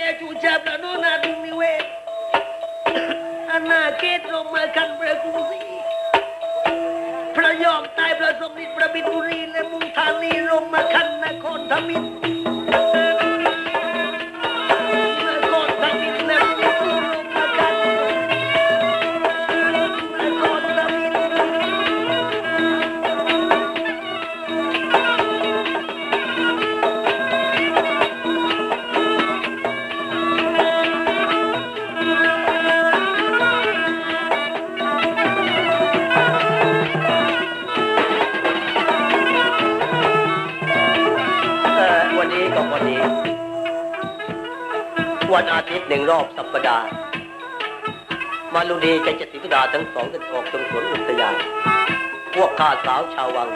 กจูชาประโนนาดินิเวศอนาเกตลงมาคันประกรุงศรีพระยอมตายพระสมฤทธิ์ประบิดบุรีและมุงทานีลงมาคันนครธมิตร วันอาทิตย์หนึ่งรอบสัปดาห์ มาลุดีกับจติสุดาทั้งสองกันออกตรงสวนอุทยานพวกข้าสาวชาววัง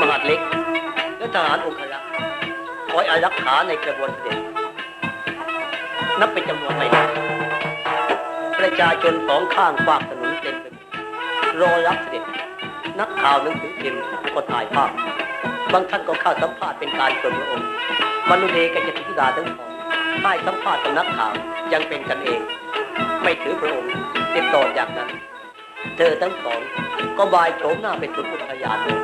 มหาดเล็ก และทหารองครักษ์คอยอารักขาในกระบวนเสด็จนับเป็นจำนวนไม่น้อยประชาชนสองข้างฝากถนนเต็มไปรอรับเสด็จ นักข่าวหนังสือพิมพ์ก็ถ่ายภาพ บางท่านก็เข้าสัมภาษณ์เป็นการส่วนพระองค์ มนุเดกับจติธิดาทั้งสองให้สัมภาษณ์กับนักข่าวยังเป็นกันเอง ไม่ถือพระองค์ติดต่อจากนั้น เธอทั้งสองก็บายโฉมหน้าเป็นสุดอุทยานเลย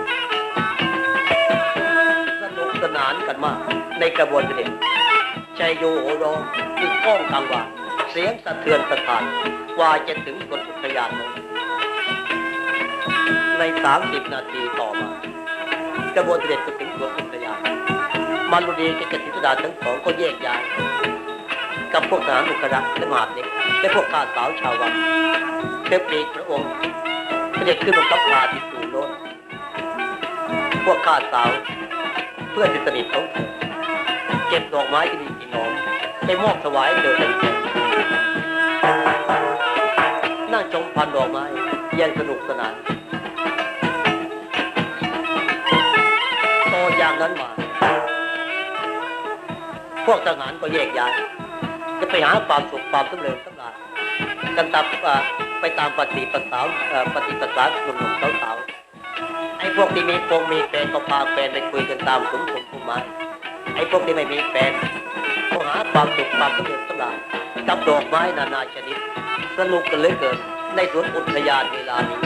สนุกสนานกันมากในกระบวนเด็จชัยโยโหรอตึกก้องกลางวานเสียงสะเทือนสถานกว่าจะถึงสวนอุทยานโน้นใน30นาทีต่อมา กระบวนเสด็จก็ถึงสวนอุทยาน มารุดีกับกติสุดาทั้งสองก็แยกย้ายกับพวกทหารอุกรักและมหาดเล็กและพวกข้าสาวชาววังเทพลีกพระองค์เสด็จขึ้นบนกับพาที่สูงโน้นพวกข้าสาวเพื่อนสนิทของเธอเก็บดอกไม้ที่ดีกินหอมไปมอบถวายเธอทั้งสองนั่งชมพันดอกไม้ยังสนุกสนานต่อจากนั้นมา พวกทหารก็แยกย้ายจะไปหาความสุขความสำเร็จสำราญกันตามไปตามปฏิปสาวปฏิปสาหนุ่มๆสาวไอ้พวกที่มีคงมีแฟนก็พาแฟนไปคุยกันตามสมคมผู้มาไอ้พวกที่ไม่มีแฟนก็หาความสุขความสำเร็จสำราญกับดอกไม้นานาชนิดสนุกกันเหลือเกินในสวนอุทยานเวลานี้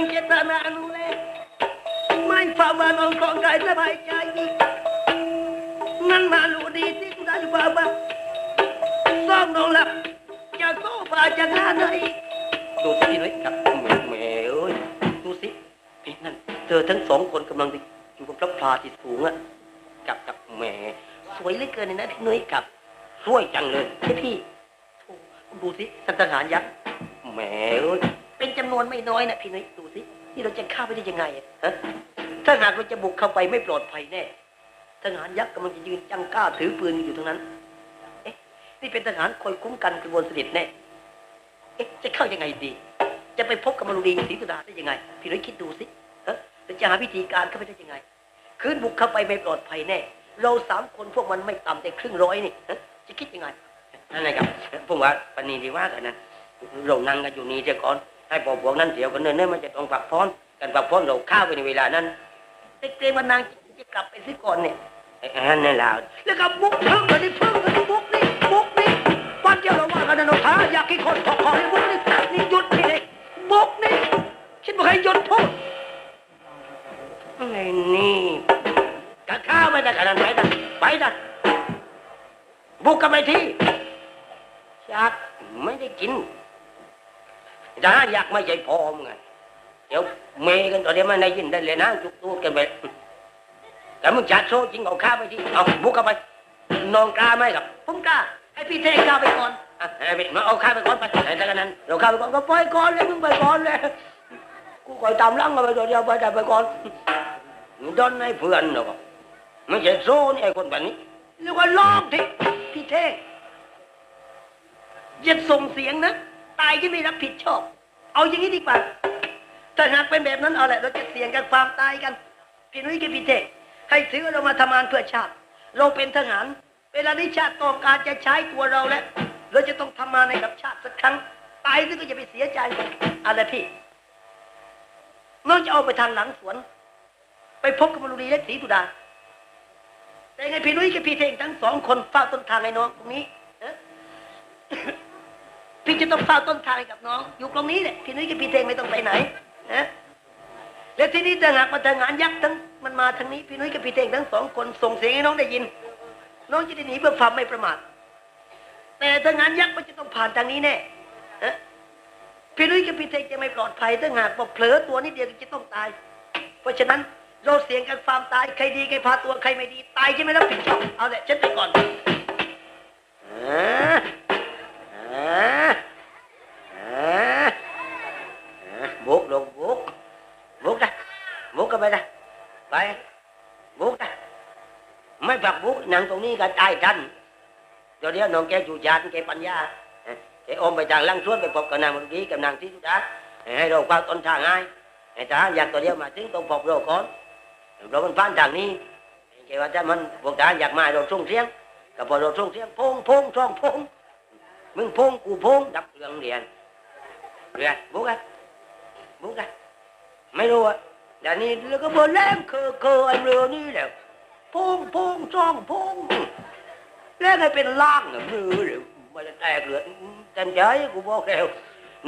ังเจตนานุเลไม่ฝ่าวันองของกายสบายใจนั่นมาลูดีที่ได้บาบาซ่องนองหลับจะโซฟาจะงานไหนดูสิเลยครับแหมแหมเอ้ยดูสินี่นั่นเธอทั้งสองคนกำลังอยู่บนพระพลาที่สูงอะกับกับแหมสวยเหลือเกินเลยนะพี่นุ้ยกับสวยจังเลยใช่พี่โถ่ดูสิสันทหารยักษ์แหมเอ้ยเป็นจำนวนไม่น้อยนะพี่นุ้ย นี่เราจะเข้าไปได้ยังไงอะฮะถ้าหากเราจะบุกเข้าไปไม่ปลอดภัยแน่ทหารยักษ์กำลังจะยืนจังกล้าถือปืนอยู่ตรงนั้น เอ๊ะ นี่เป็นทหารคอยคุ้มกันกระบวนเสด็จแน่ เอ๊ะ จะเข้ายังไงดี จะไปพบกับมรุดีศรีสุดาได้ยังไง พี่น้อยคิดดูสิเฮ้เราจะหาวิธีการเข้าไปได้ยังไง คืนบุกเข้าไปไม่ปลอดภัยแน่ เราสามคนพวกมันไม่ต่ำแต่ครึ่งร้อยนี่ จะคิดยังไง นั่นแหละครับผมว่าปานนีดีว่ากันนั้นเรานั่งกันอยู่นี่เสียก่อน ให้พอพวกนั้นเสียวกันเนิ่นๆมันจะต้องปักพร้อนกันปักพร้อนเราข้าวไปในเวลานั้นแต่เกรงว่านางจะกลับไปซิก่อนเนี่ยไอ้อันนั่นแหละแล้วก็บุกเพิ่งกันนี่เพิ่งกันนี่บุกนี่บุกนี่วันเดียวเราว่ากันนะเราท้าอยากให้คนขอขอให้บุกนี่นี่หยุดนี่เลยบุกนี่ฉันบอกให้หยุดพูดไอ้นี่กะข้าวไปนะกันนั้นไปนะไปนะบุกกันไปที่ชักไม่ได้กิน จะหาอยากไม่ใจพอมงไงเดี๋ยวเมย์กันตอนเดียวมันได้ยินได้เลยนะจุกตูดกันไปแต่มึงจัดโซ่จริงเอาข้าวไปที่เอาบุกกันไปน้องกล้าไหมครับผมกล้าให้พี่เท่งกล้าไปก่อนอะเอ้ยมาเอาข้าไปก่อนไปไหนแต่กันนั้นเราข้าไปก่อนก็ปล่อยก่อนเลยมึงไปก่อนเลยกูคอยตามหลังมาไปตัวเดียวไปแต่ไปก่อนมึงดอนให้เพื่อนหรอกไม่ใช่โซ่นี่ไอ้คนแบบนี้เรียกว่าลองที่พี่เท่งอย่าส่งเสียงนะ ตายที่ไม่รับผิดชอบ เอาอย่างนี้ดีกว่า ถ้าหากเป็นแบบนั้นเอาแหละ เราจะเสี่ยงกับความตายกันพี่นุ้ยกับพี่เทให้ถือว่าเรามาทำงานเพื่อชาติ เราเป็นทหาร เวลาที่ชาติต้องการจะใช้ตัวเราแล้ว เราจะต้องทำงานในกับชาติสักครั้ง ตายซึ่งก็จะไปเสียใจอะไรพี่น้องจะเอาไปทางหลังสวน ไปพบกับมรุนีและศรีสุดา แต่ไงพี่นุ้ยกับพี่เทงทั้งสองคนเฝ้าต้นทางให้น้องตรงนี้ พี่จะต้องเฝ้าต้นทางให้กับน้อง อยู่ตรงนี้แหละพี่นุ้ยกับพี่เท่งไม่ต้องไปไหนนะและที่นี่ต่างหากมาทางงานยักษ์ทั้งมันมาทางนี้พี่นุ้ยกับพี่เท่งทั้งสองคนส่งเสียงให้น้องได้ยิน น้องจะได้หนีเพื่อความไม่ประมาทแต่ถ้างานยักษ์มันจะต้องผ่านทางนี้แน่นะพี่นุ้ยกับพี่เท่งจะไม่ปลอดภัยถ้าหากว่าเผลอตัวนิดเดียวจะต้องตาย เพราะฉะนั้นเราเสียงกันความตายใครดีใครพาตัวใครไม่ดี ตายจะไม่รับผิดชอบเอาแหละฉันไปก่อนอ่าอ่าอ่าอ่าบุกลงบุกบุกได้บุกกันไปได้ไปบุกได้ไม่ปักบุกห นังตรงนี้ก็ตายกันเดี๋ยวเดี๋ยวน้องแกจูจานแกปัญญาแกอมไปทางลังสวนไปพบกับนางมนตรีกับนางที่สุดาให้เราความต้นทางง่ายให้ทหาอยากตัวเดียวมาถึงต้องพบเราก่อนเรามันผ่านทางนี้แกว่าจะมันพวกทหาอยากมาเราส่งเสียงก็พอเราส่งเสียงพงพงช่องพงมึงพงกูพงดับเรื่องเรียนเรียนบุกกันบุกกันไม่รู้อะเดี๋ยวนี้แล้วก็บนแรงเคอเคอไอันเรือนี่แหละ พงพงช่องพงแล้วให้เป็นล่างน่ะมือเดี๋ยวมันจะแตกเหลือเต็มใจกูบอกแล้ว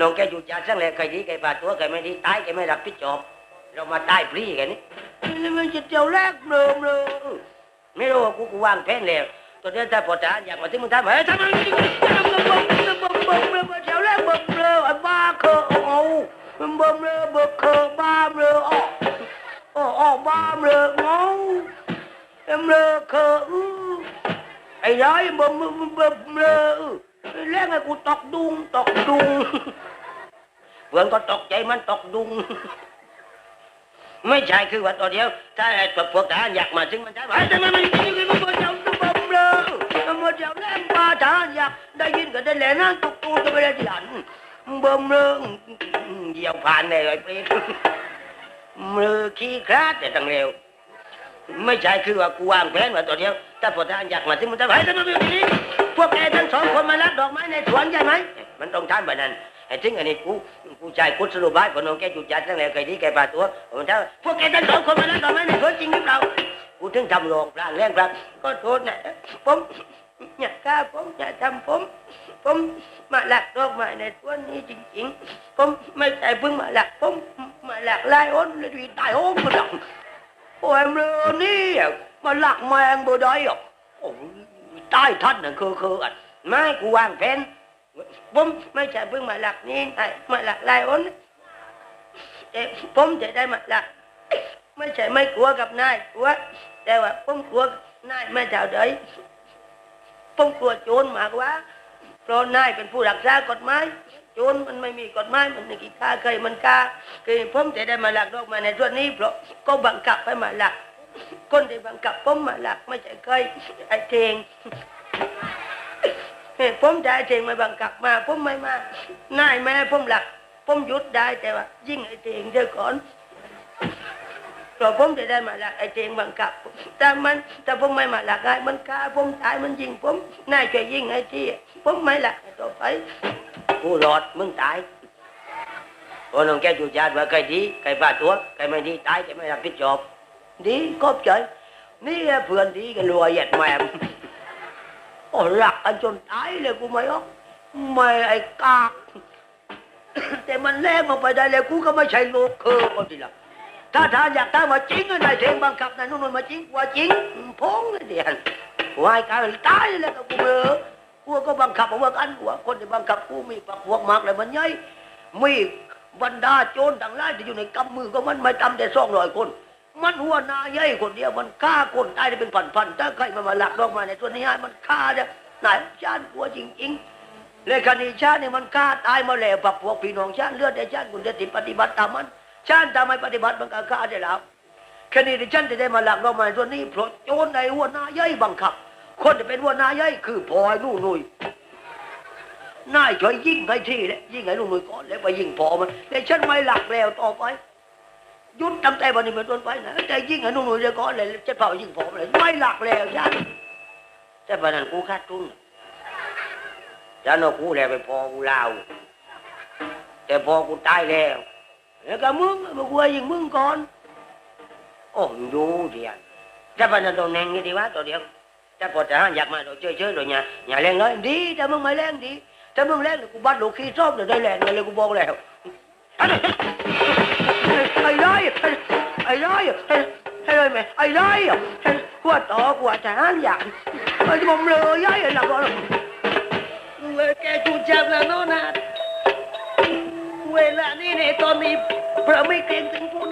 น้องแกอยู่จ่าสังแหลใครดีใครบาดตัวใครไม่ดีตายใครไม่รับผิดชอบ เรามาตายพลีกันนี่แล้วมันจะเจียวแรกเดิมเลยไม่รู้กูกูวางแผนแล้วตัวเดียวถ้าพอจะอยากมาถึงมึงทำเฮ้ยทำไมมึงทำมึงบ่มมึงบ่มบ่มเลยมาเจ้าแรกบ่มเลยไอ้บ้าเคอเอามึงบ่มเลยบ่เคอบ้าเลยอ๋ออ๋ออ๋อบ้าเลยงง เอ็มเลยเคออื้อไอ้ร้อยบ่มบ่มบ่มเลยแรกไอ้กูตอกดุงตอกดุงเพื่อนก็ตกใจมันตกดุง ไม่ใช่คือว่าตัวเดียว ถ้าไอ้พวกพวกทหารอยากมาถึงมันจะไปแต่มันไม่ยินมันมาเจ้าตุ้มบเลยมันมาเจ้าแรงปาทหารอยากได้ยินก็ได้แหล่นั่งตุกตูจะไม่ได้ที่หันบ่มเลยเดี่ยวผ่านเลยไอ้เปรตมือขี้คลาดแต่ตั้งเร็ว ไม่ใช่คือว่ากูวางแผนว่าตัวเดียวถ้าพวกทหารอยากมาถึงมันจะไปแต่มันไม่ยินพวกแกทั้งสองคนมารับดอกไม้ในสวนใช่ไหมมันต้องทำแบบนั้นไอ้ถึงอันนี้กูกูใจกุศโลบายคนน้องแกจุดจัดตั้งแต่ใครดีแกปาตัวผมถ้าพวกแกทั้งสองคนมาแล้วต่อไหมในสวนจริงหรือเปล่ากูถึงทำโรงพลางแรงพลางก็โทษนะผมอยากฆ่าผมอยากทำผมผมมาหลักดอกไม้ในสวนนี้จริงๆผมไม่ใช่เพิ่งมาหลักผมมาหลักลายอ้นเลยดีตายโอ้กระดังโอ้ยเรือนี่มาหมงบ่ได้หรอก โอ้ยตายท่านน่ะคือคืออันไม่กูวางแผนผมไม่ใช่เพิ่งมาหลักนี่ไอ้มาหลักลายอ้นแต่ผมจะได้มาหลักไม่ใช่ไม่กลัวกับนายกลัวแต่ว่าผมกลัวนายไม่เท่าเดยผมกลัวโจรมากกว่าเพราะนายเป็นผู้รักษากฎหมาย โจรมันไม่มีกฎหมายมันกี่ค่าเคยมันกล้าคือผมจะได้มาหลักดอกมาในส่วนนี้เพราะก็บังคับให้มาหลัก คนที่บังคับผมมาหลักไม่ใช่เคยไอ้เทงผมได้เจงมาบังคับมาผมไม่มานายแม่ผมหลัก ผมยุดได้แต่ว่า ยิ่งไอ้เจงเดี๋ยวก่อนเพราะผมจะได้มาหลักไอ้เจงบังคับแต่มันแต่ผมไม่มาหลักไอ้มันฆ่าผมตายมันยิงผมนายช่วยยิงไอ้ที่ผมไม่หลักต่อไป กูรอดมึงตายพอน้องแกจูจาดว่าใครดีใครบาดตัวใครไม่ดีตายใครไม่รับผิดชอบดีก็ใจนี่เพื่อนดีกันรวยเหยียดแมมโอ้หลักกันจนตายเลยกูไม่ออกไม่ไอ้กากแต่มันแลกออกไปได้เลยกูก็ไม่ใช่โลกเคอคนที่ละถ้าทานอยากตามมาจริงก็นายเทงบังคับนายนุ่นมาจริงกว่าจริงพงเลยเดียนวายการตายเลยกับกูเบอ กูก็บังคับเอาว่ากันหัวคนที่บังคับกูมีปักพวกมากเลยมันใหญ่มีบรรดาโจรต่างหลายที่อยู่ในกำมือก็มันไม่ต่ำแต่สองร้อยคน มันหัวหน้าใหญ่คนเดียวมันฆ่าคนตายได้เป็นพันๆถ้าใครมามาหลักดอกมาในตัวนี้ให้มันฆ่าเนี่ยนายชาติกลัวจริงๆเลยคดีชาติเนี่ยมันฆ่าตายมาแล้วปักพวกพี่น้องชาติเลือดในชาติคุณจะติดปฏิบัติตามมัน ชาติทำไมปฏิบัติมันก็ฆ่าได้แล้วคดีที่ฉันจะได้มาหลักดอกมาในตัวนี้เพราะโจรในหัวหน้าใหญ่บังคับ คนที่เป็นหัวน้าใหญ่คือพลอยนู่นนุยนายช่วยยิงให้ที่เลยยิงให้ลุงหนุ่ยก่อนแล้วไปยิงพอมันแต่ฉันไม่หลักแล้วต่อไปยุดทำใจบันนี้เป็นต้นไปนะแต่ยิงให้ลุงหนุ่ยเดี๋ยวก่อนเลยจะเผายิงพอมันเลยไม่หลักแล้วฉันแต่ปานนั้นกูขาดทุนฉันเอากูแล้วไปพอกูลาวแต่พอกูตายแล้วแล้วก็มึงมากูยิงมึงก่อนโอ้มึงดูเดียนแต่ปานนั้นตัวแนงนี่ดีวะตัวเดียว แต่พอจะหาอยากมาตัวเฉยๆตัวเนี่ยอย่าเล่นเลยดีแต่มึงไม่แรงดีแต่มึงแรงกูบัดลูกขี้ชอบเนี่ยได้แรงเลยกูบอกแล้วไอ้ร้อยไอ้ร้อยไอ้ไอ้ร้อยไหมไอ้ร้อยไอ้กูว่าต่อกว่าจะหาอยางไอ้ที่ผมเลยย้ายไอ้หลักก่อนเลยแกจูจับแล้วโน่นนะเวลานี้ในตอนนี้พระไม่เกรงถึงผู้นเลยอยากจะบอกเจ้ามังจะทำไว้ฝากการไว้กันควงทุกทุกสายานกระเดินบ้านกันบางเวลานี้กระว่าสีต้องการนางาผู้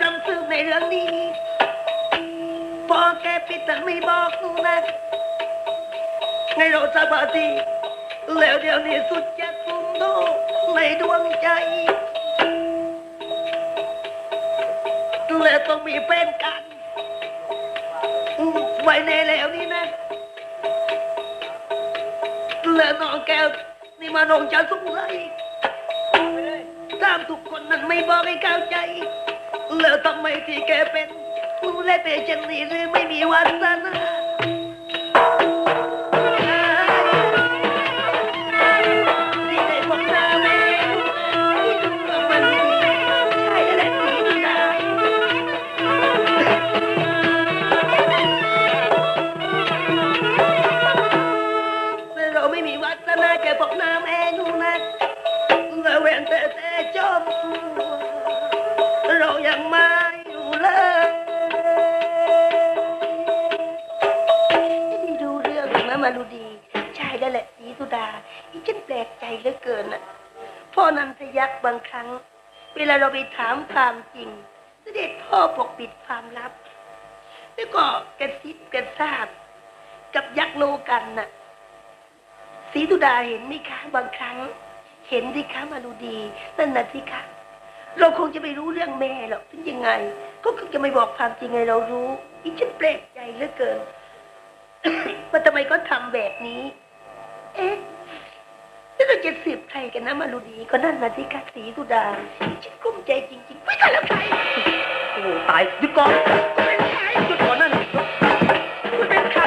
จำซึมในเรื่องนี้พอแกปิดแต่ไม่บอกหนูนะในโลกสบายทีแล้วเดี๋ยวนี้สุดจะคุมโดในดวงใจแล้วต้องมีเป็นกันไว้ในแล้วนี่นะและน้องแก้วนี่มาน้องจะสู้ไรตามทุกคนนั้นไม่บอกให้เข้าใจ แล้วทำไมที่แกเป็นรู้และเป็นเช่นนี้หรือไม่มีวันสนา มาดูดีใช่แล้วแหละสีสุดาอีฉันแปลกใจเหลือเกินน่ะพ่อนันทยักษ์บางครั้ง เวลาเราไปถามความจริง เสด็จพ่อปกปิดความลับ แล้วก็กระซิบกระซาบกับยักษ์โลกันน่ะสีตุดาเห็นไหมคะบางครั้ง เห็นสิคะมาดูดีนั่นน่ะสิคะเราคงจะไม่รู้เรื่องแม่หรอกถึงยังไง ก็คงจะไม่บอกความจริงให้เรารู้อีฉันแปลกใจเหลือเกิน ว่าทำไมก็ทำแบบนี้ เอ๊ะแล้วเราจะสืบใครกันนะมาดูดีก็นั่นนะสิคะสีตุดาฉันกลุ้มใจจริงๆไม่ใช่แล้วใครโอ้ตายหยุดก่อนคุณเป็นใครหยุดก่อนนั่นคุณเป็นใคร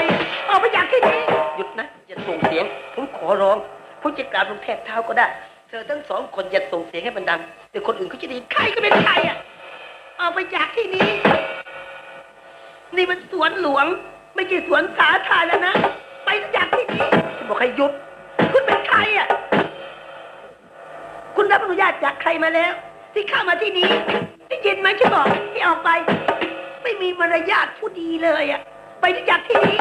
ออกไปจากที่นี่หยุดนะอย่าส่งเสียง ผมขอร้องผู้จัดการลงแทบเท้าก็ได้ เธอทั้งสองคนอย่าส่งเสียงให้มันดังเดี๋ยวคนอื่นเขาจะได้ยินใครก็เป็นใครอะออกไปจากที่นี้ นี่มันสวนหลวง ไม่ใช่สวนสาธารณะไปจากที่นี้ฉันบอกให้หยุด คุณเป็นใครอะ คุณรับอนุญาตจากใครมาแล้ว ที่เข้ามาที่นี้ได้ยินไหมฉันบอกที่ออกไป ไม่มีมารยาทผู้ดีเลยอะ ไปจากที่นี้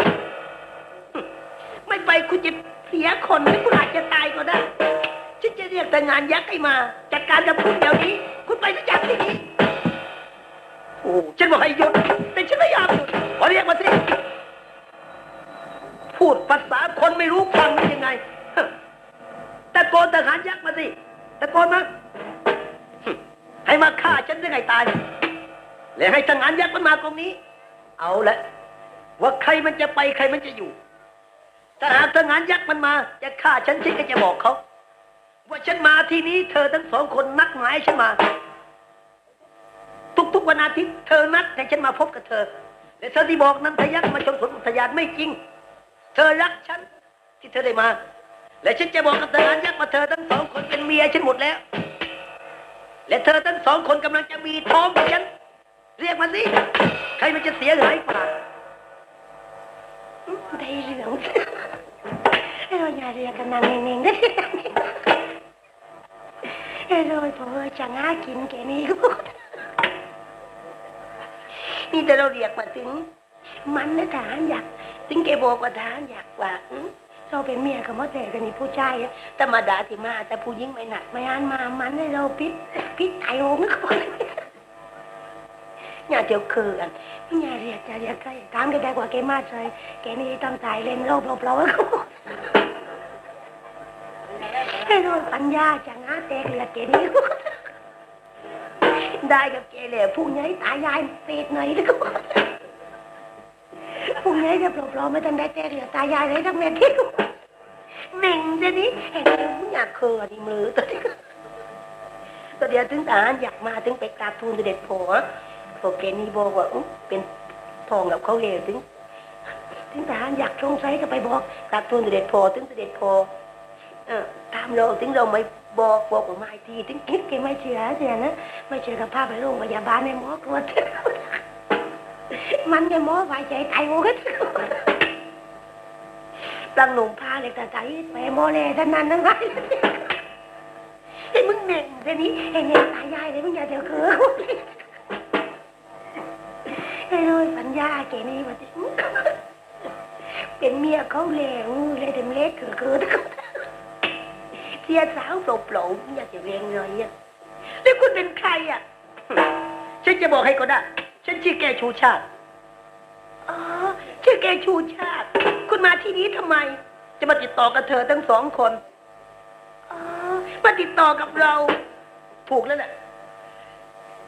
ไม่ไปคุณจะเสียคนหรือคุณอาจจะตายก็ได้ฉันจะเรียกแต่งานยักษ์ให้มา จัดการกับคุณเดี๋ยวนี้ คุณไปจากที่นี้โอ้ฉันบอกให้หยุดแต่ฉันไม่ยอมหยุดขอเรียกมาสิ พูดภาษาคนไม่รู้ฟังได้ยังไงตะโกนทหารยักษ์มาสิตะโกนมาให้มาฆ่าฉันได้ไงตายแล้วให้ทหารยักษ์มันมาตรงนี้ เอาละว่าใครมันจะไปใครมันจะอยู่ถ้าหากทหารยักษ์มันมา จะฆ่าฉันฉันก็จะบอกเขาว่าฉันมาที่นี้เธอทั้งสองคนนัดหมายฉันมา ทุกๆวันอาทิตย์เธอนัดให้ฉันมาพบกับเธอแต่เธอที่บอกนั้นทะยักมาชมสวนอุทยานไม่จริง เธอรักฉัน ที่เธอได้มา และฉันจะบอกกับทหารยักษ์ว่าเธอทั้งสองคนเป็นเมียฉันหมดแล้ว และเธอทั้งสองคนกำลังจะมีท้องกับฉัน เรียกมาสิ ใครมันจะเสียหายกว่าได้เรื่องให้เราอย่าเรียกกันนางเองๆได้ให้เราพอจะง่ากินแกนี่ก็นี่แต่เราเรียกมาถึง มันนะทหารอยาก ถึงแกบอกว่าทารอยากว่าเราเป็นเมียกับมดแต่กันนี่ผู้ชายธรรมดาที่มา แต่ผู้หญิงไม่หนักไม่อ่านมามันให้เราพิษพิษไตโองก็อย่าเดียวคือกันอย่าเรียกอย่าเรียกใครถามแกได้กว่าแกมาใส่แกนี่ต้องตายเล่นโลบเปล่าๆก็ให้เราปัญญาจะง่าแตกเลือดแกนี่ได้กับแกเลยผู้ผู้ใหญ่ตายายเป็ดหน่อยแล้วก็ ผู้ใหญ่จะปล่าไม่ต้องได้แตกเลือดตายายเลยทั้งแม่ที่หนึ่งเดี๋ยวนี้เห็นไหมอยากเคือดีมือตัวเดียวตัวเดียวถึงทหารอยากมาถึงไปกราบทูลเสด็จพ่อพวกแกนี่บอกว่าเป็นทองกับเขาเลยถึงถึงทหารอยากสงสัยก็ไปบอกกราบทูลเสด็จพ่อถึงเสด็จพ่อเออตามเราถึงเราไม่บอกบอกว่าไม่ทีถึงคิดแกไม่เชื่อเสียนะไม่เชื่อกับพาไปโรงพยาบาลในหมอกลัว มันในหมอไว้ใจตายโอ้กันตั้งหนุ่มพาเลยแต่ใจไปมอเลยท่านนั้นทั้งไงไอ้มึงเน่งเดี๋ยวนี้ไอ้เนี่ยตายายเลยมึงอย่าเดี๋ยวคือไอ้เลยปัญญาแกนี่มาดิเป็นเมียเขาแล้วเลยเต็มเล็กคือคือเทียสาวโปร่งโปรอยากจะเรียงเลยอะแล้วคุณเป็นใครอะฉันจะบอกให้ก็ได้ ฉันชื่อแกชูชาติ อ๋อ ชื่อแกชูชาติ คุณมาที่นี้ทำไม จะมาติดต่อกับเธอทั้งสองคน อ๋อ มาติดต่อกับเรา ถูกแล้วแหละ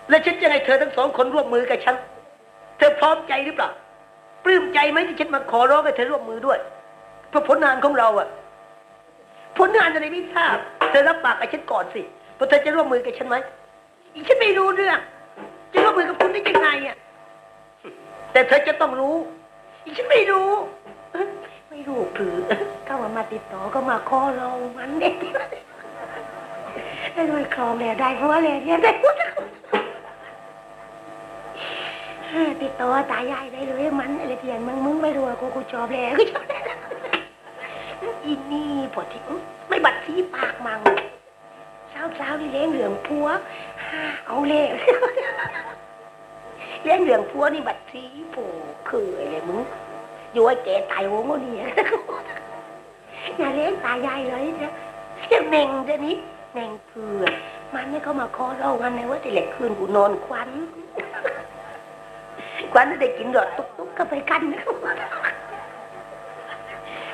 แล้วฉันจะให้เธอทั้งสองคนร่วมมือกับฉัน เธอพร้อมใจหรือเปล่า ปลื้มใจไหมที่ฉันมาขอร้องให้เธอร่วมมือด้วย เพราะผลงานของเราอะผลงานอะไรไม่ทราบ เธอรับปากกับฉันก่อนสิว่าเธอจะร่วมมือกับฉันไหมฉันไม่รู้เรื่อง จะร่วมมือกับ ได้ยังไงอะแต่เธอจะต้องรู้อีฉันไม่รู้ ไม่รู้ผือก็ว่ามาติดต่อก็มาขอเรามันเด็กไอ้เลยคลองแล้วได้เพราะว่าเลยเนี่ยได้พูดติดต่อตายายได้เลยมันอะไรเทียนมึงมึงไม่รู้ว่ากูกูชอบแล้วกูชอบแล้วอีนี่พอที่ไม่บัดซีปากมังเช้าเช้าๆนี่เลี้ยงเหลืองพัวฮ่าเอาเลย เลี้ยงเหลืองพัวนี่บัดซีโผคืออะไรมึงอยู่ไอ้แกตายโหงก็เนี่ยอย่าเลี้ยงตายายเลยนะเที่ยวเน่งเดี๋ยวนี้แน่งเผื่อมันนี่เขามาขอเรากันในว่าที่เหล็กคืนกูนอนควันควันได้กินดอดตุ๊กตุ๊กก็ไปกันนะ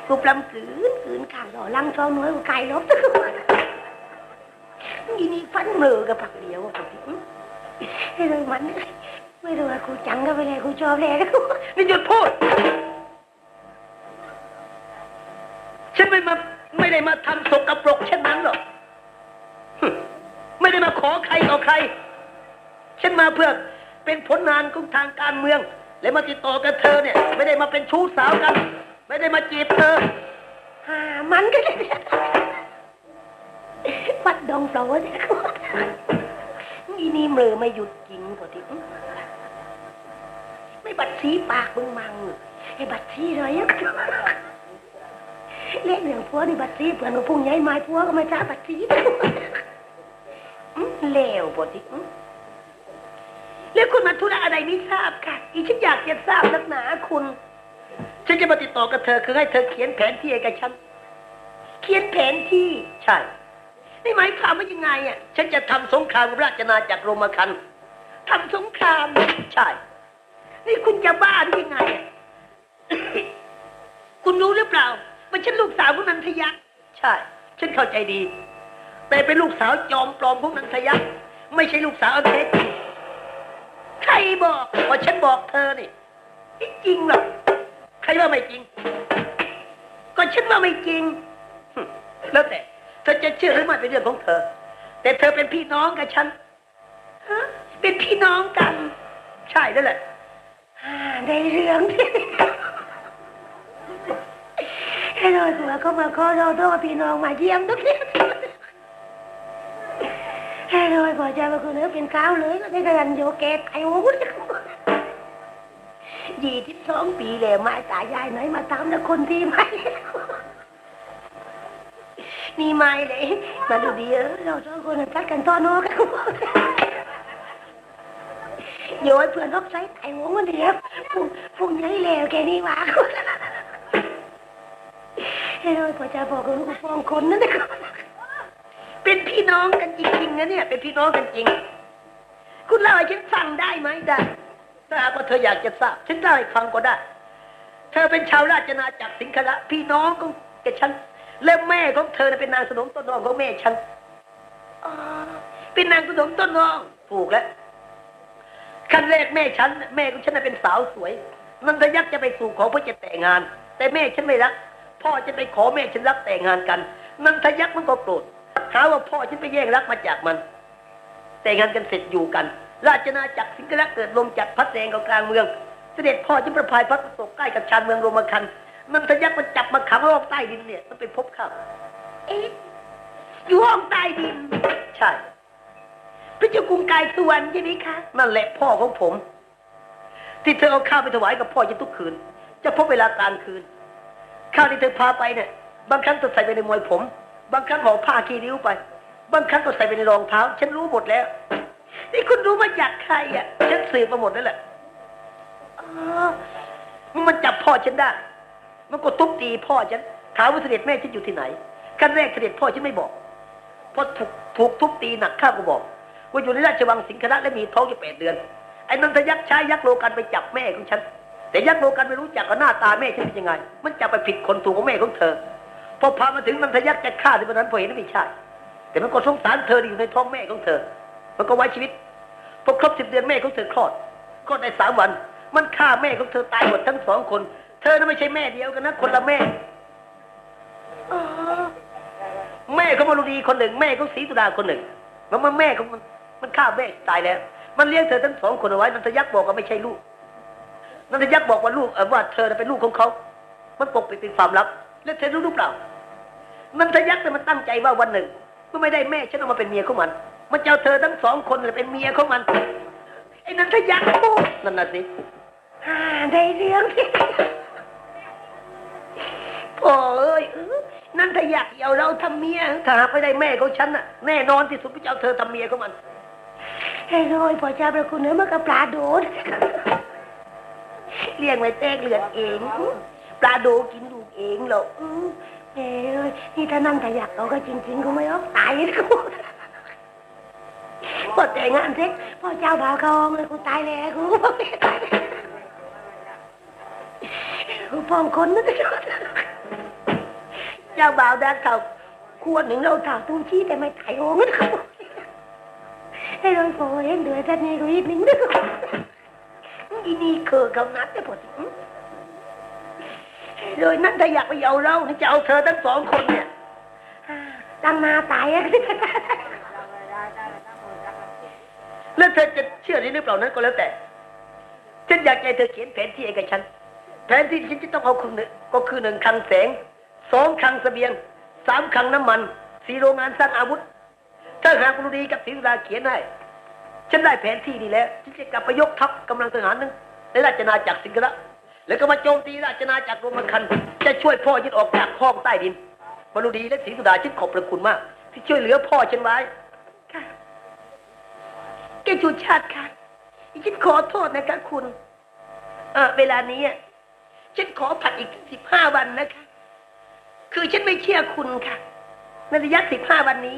กูปลำกืนคืนข้างดอลังช่องน้อยกูไก่ลบอีนี่ฟันเมือกับผักเดียวอะให้เลยมัน ไม่รู้ว่ากูจังก็ไปเลยกูชอบเลยนี่หยุดพูด ฉันไม่มาไม่ได้มาทำสกปรกเช่นนั้นหรอกหึไม่ได้มาขอใครต่อใคร ฉันมาเพื่อเป็นผลงานของทางการเมือง และมาติดต่อกับเธอเนี่ย ไม่ได้มาเป็นชู้สาวกัน ไม่ได้มาจีบเธอหามันก็เลยวัดดงโปรเนี่ยอีนี่มือไม่หยุดจริงพอทีไม่ บัดสีปากมึงมังไอ้บัตรที่เลยอะเล่นเหลืองพัวนี่บัตรที่เผื่อนกับพุ่งใหญ่ไม้พัวก็ไม่จ้าบัตรที่อื้อเลวพอทีอื้อแล้วคุณมาธุระอะไรไม่ทราบค่ะ อีฉันอยากจะทราบนักหนาคุณ ฉันจะมาติดต่อกับเธอคือให้เธอเขียนแผนที่ให้กับฉัน เขียนแผนที่ใช่นี่หมายความว่ายังไงอะ ฉันจะทำสงครามกับราชนาจักรโรมาคันทำสงครามใช่ นี่คุณจะบ้าหรือยังไงอะคุณรู้หรือเปล่าว่าฉันลูกสาวของนันทยักษ์ใช่ ฉันเข้าใจดี แต่เป็นลูกสาวจอมปลอมของนันทยักษ์ไม่ใช่ลูกสาวอันแท้จริงใครบอกว่าฉันบอกเธอนี่ไม่จริงหรอกใครว่าไม่จริง ก็ฉันว่าไม่จริงหึแล้วแต่ เธอจะเชื่อหรือไม่เป็นเรื่องของเธอ แต่เธอเป็นพี่น้องกับฉันฮะเป็นพี่น้องกัน ใช่นั่นแหละอ่าได้เรื่องให้ลอยหัวก็มาขอเราโทษพี่น้องมาเยี่ยมทุกทีให้ลอ ยพอใจมาคุณเนื้อเป็นข้าวเลยก็ได้กำลังโยเกตไอ้โว้ยยี่สิบสองปีแล้วไม้ตายายไหนมาตามแล้วค โยยเพื่อนรบใส่ไอ้วงมันเดียวพุ่งพุ่งยัยแล้วแกนี่หว่าให้เราพอจะบอกกับลูกฟองคนนั่นนะเป็นพี่น้องกันจริงๆนะเนี่ย เป็นพี่น้องกันจริง คุณเล่าให้ฉันฟังได้ไหมได้ถ้าหากว่าเธออยากจะทราบฉันเล่าให้ฟังก็ได้ เธอเป็นชาวราชนาจักรสิงคละพี่น้องของแกฉันและแม่ของเธอน่ะเป็นนางสนมต้นนองของแม่ฉันอ๋อเป็นนางสนมต้นนองถูกแล้ว ขั้นแรกแม่ฉัน แม่ของฉันน่ะเป็นสาวสวยนันทยักษ์จะไปสู่ขอเพื่อจะแต่งงาน แต่แม่ฉันไม่รัก พ่อจะไปขอแม่ฉันรักแต่งงานกันนันทยักษ์มันก็โกรธหาว่าพ่อฉันไปแย่งรักมาจากมัน แต่งงานกันเสร็จอยู่กัน ราชนาจักรสิงคละเกิดลมจัดพัดแรงกับกลางเมือง เสด็จพ่อจะประพายพัดประสบใกล้กับชานเมืองโรมันคันนันทยักษ์มันจับมาขังไว้ห้องใต้ดินเนี่ย มันไปพบข้าเอ๊ะอยู่ห้องใต้ดิน ใช่ พระเจ้ากรุงกายสุวรรณใช่ไหมคะนั่นแหละพ่อของผม ที่เธอเอาข้าวไปถวายกับพ่อฉันทุกคืน จะพบเวลากลางคืน ข้าวที่เธอพาไปเนี่ยบางครั้งก็ใส่ไปในมวยผม บางครั้งห่อผ้าคีริ้วไป บางครั้งก็ใส่ไปในรองเท้า ฉันรู้หมดแล้ว นี่คุณรู้มาจากใครอะฉันสืบมาหมดนั่นแหละอ๋อมันจับพ่อฉันได้ มันก็ทุบตีพ่อฉันถามว่าเสด็จแม่ฉันอยู่ที่ไหนขั้นแรกเสด็จพ่อฉันไม่บอกเพราะถูกถูกทุบตีหนักข้าก็บอก ว่าอยู่ในราชวังสิงคณะและมีท้องอยู่แปดเดือน ไอ้นันทยักษ์ใช้ยักษ์โลกันไปจับแม่ของฉัน แต่ยักษ์โลกันไม่รู้จักกับหน้าตาแม่ฉันเป็นยังไง มันจับไปผิดคนถูกของแม่ของเธอ พอพามาถึงนันทยักษ์จะฆ่าในวันนั้นพอเห็นว่าไม่ใช่ แต่มันก็สงสารเธอที่อยู่ในท้องแม่ของเธอ มันก็ไว้ชีวิต พอครบสิบเดือนแม่ของเธอคลอด คลอดได้สามวัน มันฆ่าแม่ของเธอตายหมดทั้งสองคน เธอนั้นไม่ใช่แม่เดียวกันนะคนละแม่แม่ของมรุดีคนหนึ่ง แม่ของศรีสุดาคนหนึ่งมันมันแม่ของ มันฆ่าแม่ตายแล้ว มันเลี้ยงเธอทั้งสองคนเอาไว้นันทยักษ์บอกว่าไม่ใช่ลูกนันทยักษ์บอกว่าลูกเอ่อว่าเธอน่ะเป็นลูกของเขา มันปกปิดเป็นความลับ แล้วเธอรู้หรือเปล่านันทยักษ์เนี่ยมันตั้งใจว่าวันหนึ่งเมื่อไม่ได้แม่ฉันเอามาเป็นเมียของมัน มันจะเอาเธอทั้งสองคนเนี่ยเป็นเมียของมันไอ้นันทยักษ์พูดนั่นน่ะสิอ่าได้เรื่องสิโอ้ยเออนันทยักษ์เอาเราทำเมียถ้าหากไม่ได้แม่ของฉันน่ะแน่นอนที่สุดพี่จะเอาเธอทำเมียของมัน ไอ้โรยพอจะประคุณเนื้อมากับปลาโดดเลี้ยงไว้แตกเลือดเองปลาโดกินดูกเองหรอกอืมเอ้ยนี่ถ้านั่นทยักเราก็จริงๆก็ไม่ออกตายกูพอแต่งงานเสร็จพ่อเจ้าบ่าวเขาเลยกูตายแล้วกูตายแล้องคนนะเจ้าบ่าวดันเขาขวดหนึ่งเราถาตุ้งชี้แต่ไม่ตายโง่เขาให้เราโผล่เห็นเดือดแต่นี่รู้อีกนิดนึงอี นี่เคือเขานัดแต่พอถึงเลยนั่นถ้าอยากไปเอาเรานี่จะเอาเธอทั้งสองคนเนี่ยตั้งมาตายอะแล้วเธอจะเชื่อนี้หรือเปล่านั้นก็แล้วแต่ ฉันอยากให้เธอเขียนแผนที่ให้กับฉัน แผนที่ฉันจะต้องเอาคือหนึ่งก็คือหนึ่งคลังแสง สองคลังเสบียง สามคลังน้ำมัน สี่โรงงานสร้างอาวุธ ถ้าหากรุดีกับศรีสุดาเขียนให้ฉันได้แผนที่นี่แล้วฉันจะกลับไปยกทัพกำลังทหารหนึงในราชนาจักรสิงคละแล้วก็มาโจมตีราชนาจักรโรมคัน จะช่วยพ่อฉันออกจากห้องใต้ดินบรุดีและศรีสุดาฉันขอบพระคุณมาก ที่ช่วยเหลือพ่อฉันไว้ค่ะแกจุดชาติค่ะฉันขอโทษนะคะคุณเออเวลานี้อะฉันขอผัดอีกสิบห้าวันนะคะ คือฉันไม่เชื่อคุณค่ะ ในระยะสิบห้าวันนี้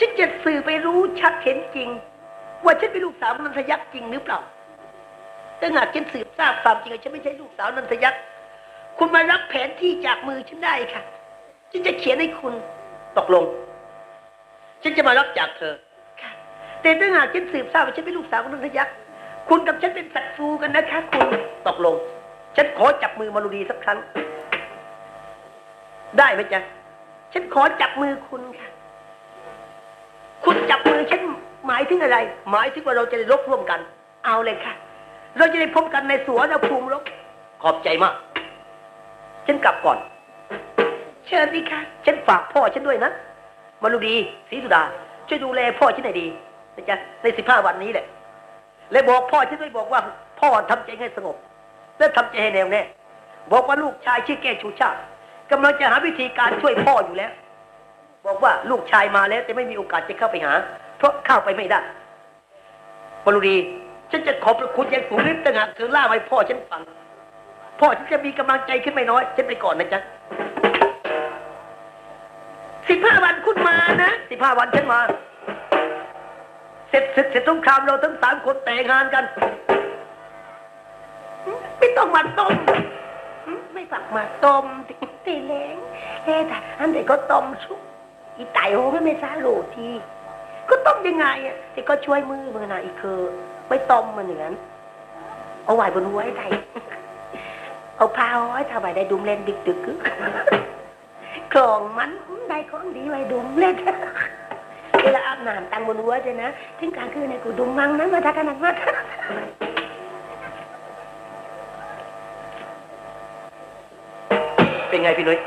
ฉันจะสื่อไปรู้ชัดเห็นจริง ว่าฉันเป็นลูกสาวนันทยักษ์จริงหรือเปล่าถ้าหากฉันสืบทราบความจริงว่าฉันไม่ใช่ลูกสาวนันทยักษ์คุณมารับแผนที่จากมือฉันได้ค่ะ ฉันจะเขียนให้คุณตกลง ฉันจะมารับจากเธอค่ะแต่ถ้าหากฉันสืบทราบว่าฉันเป็นลูกสาวของนันทยักษ์คุณกับฉันเป็นศัตรูกันนะคะ คุณตกลง ฉันขอจับมือมารุดีสักครั้ง ได้ไหมจ๊ะ ฉันขอจับมือคุณค่ะ คุณจับมือฉันหมายถึงอะไร หมายถึงว่าเราจะได้รบร่วมกัน เอาเลยค่ะ เราจะได้พบกันในสวนภูมิรบขอบใจมาก ฉันกลับก่อน เชิญดิค่ะ ฉันฝากพ่อฉันด้วยนะมารุดีศรีสุดา ช่วยดูแลพ่อฉันหน่อยดีนะจ๊ะในสิบห้าวันนี้แหละ และบอกพ่อฉันด้วยบอกว่า พ่อทำใจให้สงบ และทำใจให้แน่วแน่ บอกว่าลูกชายชื่อแก้วชูชาติกำลังจะหาวิธีการช่วยพ่ออยู่แล้ว บอกว่าลูกชายมาแล้วแต่ไม่มีโอกาสจะเข้าไปหา เพราะเข้าไปไม่ได้บรุดีฉันจะขอบพระคุณอย่างสูงนิดต่างหากเธอล่าไว้พ่อฉันฟังพ่อฉันจะมีกำลังใจขึ้นไม่น้อยฉันไปก่อนนะจ๊ะสิบห้าวันคุณมานะสิบห้าวันฉันมา เสร็จศึกเสร็จสงครามเราทั้งสามคนแต่งงานกัน ไม่ต้องมาต้มไม่ฝักมาต้มตีแรงเฮ้แต่อันเด็กก็ต้มชุบ อีไตโหก็ไม่ซาโรทีก็ต้มยังไงอะแต่ก็ช่วยมือมือนะอีกคือไม่ต้มมันอย่างนั้นเอาไหวบนหัวไอ้ไทยเอาผ้าห้อยทำไว้ได้ดุมเล่นดึกดึกๆกึคลองมันได้ของดีไว้ดุมเล่นเวลาอาบน้ำตังบนหัวเลยนะถึงกลางคืนเนี่ยกูดุมมังนะมาทักกันมากเป็นไงพี่นุ้ย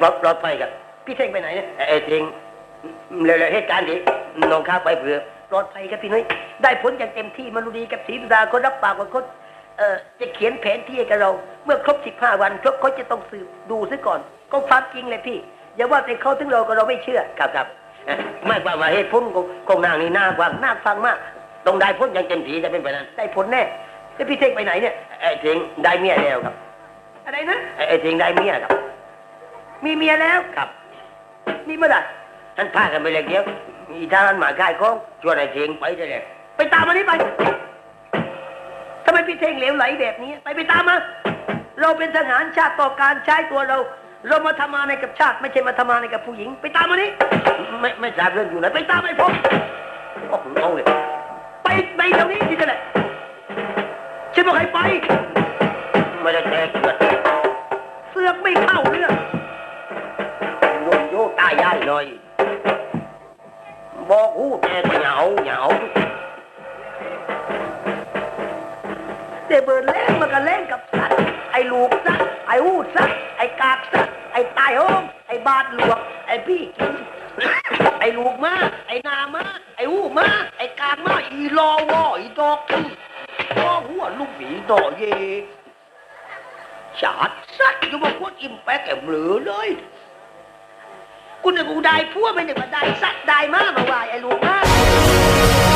ปลอดปลอดภัยกับ พี่เท่งไปไหนเนี่ยไอ้จริงเร็วๆเหตุการณ์นี้น้องข้าไปเผื่อปลอดภัยครับพี่นุ้ยได้ผลอย่างเต็มที่มารุดีกับศรีสุดาคนรับปากว่าเขาเอ่อจะเขียนแผนที่ให้กับเรา เมื่อครบสิบห้าวันครบเขาจะต้องสืบดูซะก่อน ก็ความจริงเลยพี่ อย่าว่าแต่เขาถึงเราก็เราไม่เชื่อครับครับเอ่อไม่ว่าว่าเหตุผลของนางนี่น่ากว่าน่าฟังมากต้องได้ผลอย่างเต็มที่จะเป็นไปนั้นได้ผลแน่แล้วพี่เท่งไปไหนเนี่ยไอ้จริงได้เมียแล้วครับ อะไรนะไอ้ไอ้จริงได้เมียครับ มีเมียแล้วครับ มีเมื่อไหร่ท่านพากันไปเลยเดียวมีทางนั้นหมาค่ายของชวนไอ้จริงไปได้เลยไปตามมานี่ไปทำไมพี่เท่งเหลวไหลแบบนี้ ไปไปตามมาเราเป็นทหารชาติต่อการใช้ตัวเรา เรามาทำงานในกับชาติ ไม่ใช่มาทำงานในกับผู้หญิง ไปตามมานี่ไม่ไม่ทราบเรื่องอยู่ไหนไปตามไอ้ผมโอ้โหเอาเลยไปไปเดี๋ยวนี้ที่นั่นแหละฉันบอกให้ไปไม่ได้แตกเกิดเสือกไม่เข้าเรื่อง โย่ตายายหน่อยบอกหูแกเหงาเหงาเดเบิร์เล่นมากันเล่นกับสัตว์ไอ้ลูกสัตว์ไอ้หูสัตว์ไอ้กากสัตว์ไอ้ตายโฮมไอ้บาดหลวงไอ้พี่กินไอ้ลูกมาไอ้นามาไอ้หูมาไอ้กากมาอีรอวออีดอกคือรอหัวลูกหมีดอเยชาดสัตว์อยู่มาพวดอิมแป๊กแอบเหลือเลย กูนึกกูได้พัวไม่นึกว่าได้สัตว์ได้มากมาวายไอ้ลูกมาก